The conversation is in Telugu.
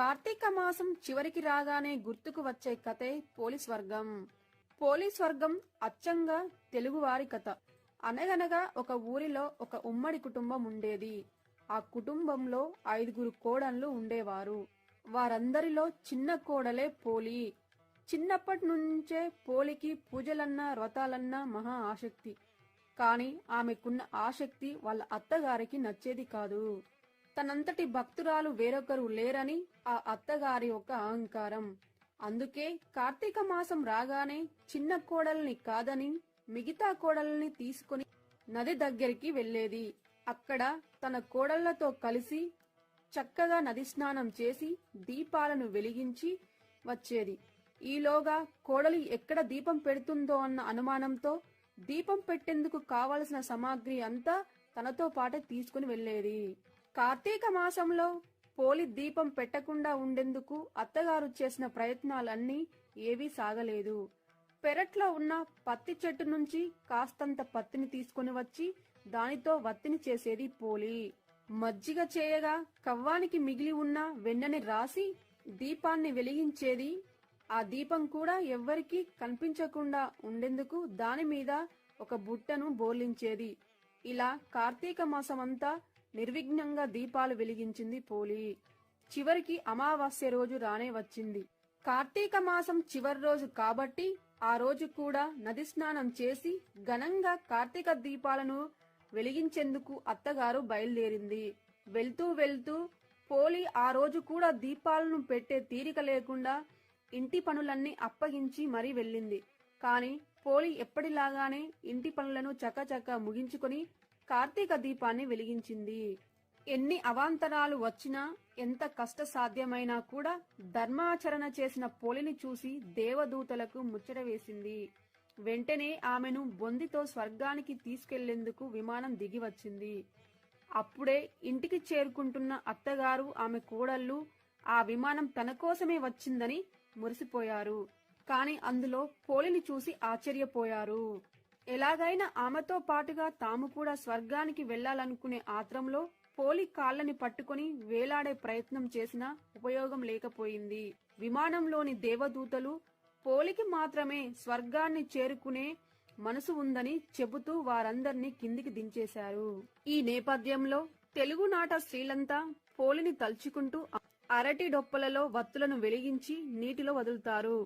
కార్తీక మాసం చివరికి రాగానే గుర్తుకు వచ్చే కథే పోలీస్ వర్గం. పోలీస్ వర్గం అచ్చంగా తెలుగువారి కథ. అనగనగా ఒక ఊరిలో ఒక ఉమ్మడి కుటుంబం ఉండేది. ఆ కుటుంబంలో ఐదుగురు కోడళ్ళు ఉండేవారు. వారందరిలో చిన్న కోడలే పోలి. చిన్నప్పటి నుంచే పోలికి పూజలన్నా వ్రతాలన్నా మహా ఆసక్తి. కాని ఆమెకున్న ఆసక్తి వాళ్ళ అత్తగారికి నచ్చేది కాదు. తనంతటి భక్తురాలు వేరొకరు లేరని ఆ అత్తగారి ఒక అహంకారం. అందుకే కార్తీక మాసం రాగానే చిన్న కోడల్ని కాదని మిగతా కోడల్ని తీసుకుని నది దగ్గరికి వెళ్ళేది అక్కడ తన కోడళ్ళతో కలిసి చక్కగా నది స్నానం చేసి దీపాలను వెలిగించి వచ్చేది. ఈలోగా కోడలి ఎక్కడ దీపం పెడుతుందో అన్న అనుమానంతో దీపం పెట్టేందుకు కావలసిన సామాగ్రి అంతా తనతో పాటే తీసుకుని వెళ్ళేది కార్తీక మాసంలో పోలి దీపం పెట్టకుండా ఉండేందుకు అత్తగారు చేసిన ప్రయత్నాలన్నీ ఏవీ సాగలేదు. పెరట్లో ఉన్న పత్తి చెట్టు నుంచి కాస్తంత పత్తిని తీసుకుని వచ్చి దానితో వత్తిని చేసేది పోలి. మజ్జిగ చేయగా కవ్వానికి మిగిలి ఉన్న వెన్నని రాసి దీపాన్ని వెలిగించేది ఆ దీపం కూడా ఎవ్వరికీ కనిపించకుండా ఉండేందుకు దాని మీద ఒక బుట్టను బోర్లించేది. ఇలా కార్తీక మాసమంతా నిర్విఘ్నంగా దీపాలు వెలిగించింది పోలి చివరికి అమావాస్య రోజు రానే వచ్చింది. కార్తీక మాసం చివరి రోజు కాబట్టి ఆ రోజు కూడా నది స్నానం చేసి ఘనంగా కార్తీక దీపాలను వెలిగించేందుకు అత్తగారు బయలుదేరింది. వెళ్తూ వెళ్తూ పోలి ఆ రోజు కూడా దీపాలను పెట్టే తీరిక లేకుండా ఇంటి పనులన్నీ అప్పగించి మరీ వెళ్ళింది. కాని పోలి ఎప్పటిలాగానే ఇంటి పనులను చకచక ముగించుకొని కార్తీక దీపాన్ని వెలిగించింది. ఎన్ని అవాంతరాలు వచ్చినా ఎంత కష్ట సాధ్యమైనా కూడా ధర్మాచరణ చేసిన పోలిని చూసి దేవదూతలకు ముచ్చట వేసింది. వెంటనే ఆమెను బొందితో స్వర్గానికి తీసుకెళ్ళేందుకు విమానం దిగి వచ్చింది అప్పుడే ఇంటికి చేరుకుంటున్న అత్తగారు ఆమె కోడళ్ళు ఆ విమానం తన కోసమే వచ్చిందని మురిసిపోయారు. కాని అందులో పోలిని చూసి ఆశ్చర్యపోయారు. ఎలాగైనా ఆమెతో పాటుగా తాము కూడా స్వర్గానికి వెళ్ళాలనుకునే ఆత్రంలో పోలి కాళ్ళని పట్టుకుని వేలాడే ప్రయత్నం చేసినా ఉపయోగం లేకపోయింది. విమానంలోని దేవదూతలు పోలికి మాత్రమే స్వర్గాన్ని చేరుకునే మనసు ఉందని చెబుతూ వారందర్నీ కిందికి దించేశారు. ఈ నేపథ్యంలో తెలుగునాట స్త్రీలంతా పోలిని తలుచుకుంటూ అరటి డొప్పలలో వత్తులను వెలిగించి నీటిలో వదులుతారు.